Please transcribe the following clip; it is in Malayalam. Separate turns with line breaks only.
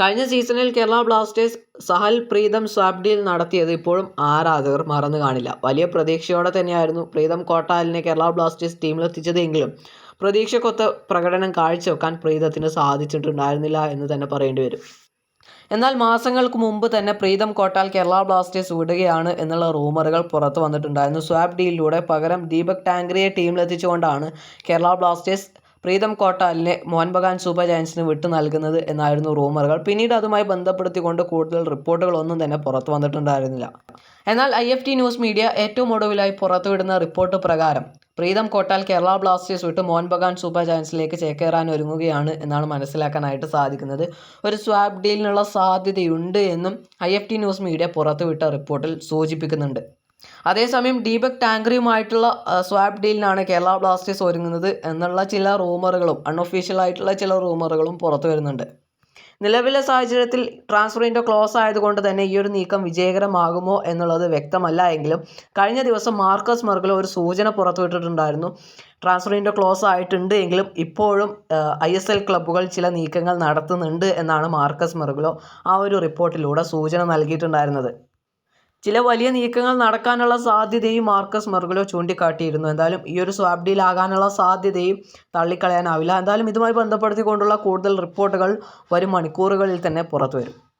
കഴിഞ്ഞ സീസണിൽ കേരള ബ്ലാസ്റ്റേഴ്സ് സഹൽ പ്രീതം സാബ്ഡിയിൽ നടത്തിയത് ഇപ്പോഴും ആരാധകർ മറന്നു കാണില്ല വലിയ പ്രതീക്ഷയോടെ തന്നെയായിരുന്നു പ്രീതം കോട്ടാലിനെ കേരള ബ്ലാസ്റ്റേഴ്സ് ടീമിലെത്തിച്ചതെങ്കിലും പ്രതീക്ഷക്കൊത്ത പ്രകടനം കാഴ്ചവെക്കാൻ പ്രീതത്തിന് സാധിച്ചിട്ടുണ്ടായിരുന്നില്ല എന്ന് തന്നെ പറയേണ്ടി വരും എന്നാൽ മാസങ്ങൾക്ക് മുമ്പ് തന്നെ പ്രീതം കോട്ടാൽ കേരള ബ്ലാസ്റ്റേഴ്സ് വിടുകയാണ് എന്നുള്ള റൂമറുകൾ പുറത്തു വന്നിട്ടുണ്ടായിരുന്നു സ്വാപ് ഡീലിലൂടെ പകരം ദീപക് ടാങ്കറിയെ ടീമിലെത്തിച്ചുകൊണ്ടാണ് കേരള ബ്ലാസ്റ്റേഴ്സ് പ്രീതം കോട്ടാലിനെ മോഹൻബഗാൻ സൂപ്പർ ജയൻസിന് വിട്ടു നൽകുന്നത് എന്നായിരുന്നു റൂമറുകൾ പിന്നീട് അതുമായി ബന്ധപ്പെടുത്തിക്കൊണ്ട് കൂടുതൽ റിപ്പോർട്ടുകളൊന്നും തന്നെ പുറത്തു വന്നിട്ടുണ്ടായിരുന്നില്ല എന്നാൽ I F T news media ഏറ്റവും ഒടുവിലായി പുറത്തുവിടുന്ന റിപ്പോർട്ട് പ്രകാരം പ്രീതം കോട്ടാൽ കേരള ബ്ലാസ്റ്റേഴ്സ് വിട്ട് മോഹൻ ബഗാൻ സൂപ്പർ ജയൻസിലേക്ക് ചേക്കേറാൻ ഒരുങ്ങുകയാണ് എന്നാണ് മനസ്സിലാക്കാനായിട്ട് സാധിക്കുന്നത് ഒരു സ്വാപ് ഡീലിനുള്ള സാധ്യതയുണ്ട് എന്നും I F T news media പുറത്തുവിട്ട റിപ്പോർട്ടിൽ സൂചിപ്പിക്കുന്നുണ്ട് അതേസമയം ദീപക് ടാങ്കറിയുമായിട്ടുള്ള സ്വാപ്പ് ഡീലിനാണ് കേരള ബ്ലാസ്റ്റേഴ്സ് ഒരുങ്ങുന്നത് എന്നുള്ള ചില റൂമറുകളും അൺഒഫീഷ്യൽ ആയിട്ടുള്ള ചില റൂമറുകളും പുറത്തു വരുന്നുണ്ട് നിലവിലെ സാഹചര്യത്തിൽ ട്രാൻസ്ഫറിൻ്റെ ക്ലോസ് ആയതുകൊണ്ട് തന്നെ ഈ ഒരു നീക്കം വിജയകരമാകുമോ എന്നുള്ളത് വ്യക്തമല്ല എങ്കിലും കഴിഞ്ഞ ദിവസം മാർക്കസ് മെർഗലോ ഒരു സൂചന പുറത്തുവിട്ടിട്ടുണ്ടായിരുന്നു ട്രാൻസ്ഫറിൻ്റെ ക്ലോസ് ആയിട്ടുണ്ട് എങ്കിലും ഇപ്പോഴും ഐ എസ് എൽ ക്ലബ്ബുകൾ ചില നീക്കങ്ങൾ നടത്തുന്നുണ്ട് എന്നാണ് മാർക്കസ് മെർഗലോ ആ ഒരു റിപ്പോർട്ടിലൂടെ സൂചന നൽകിയിട്ടുണ്ടായിരുന്നത് ചില വലിയ നീക്കങ്ങൾ നടക്കാനുള്ള സാധ്യതയും മാർക്കസ് മെർഗുലോ ചൂണ്ടിക്കാട്ടിയിരുന്നു എന്തായാലും ഈ ഒരു സ്വാബ് ഡീലാകാനുള്ള സാധ്യതയും തള്ളിക്കളയാനാവില്ല എന്തായാലും ഇതുമായി ബന്ധപ്പെടുത്തിക്കൊണ്ടുള്ള കൂടുതൽ റിപ്പോർട്ടുകൾ വരും മണിക്കൂറുകളിൽ തന്നെ പുറത്തുവരും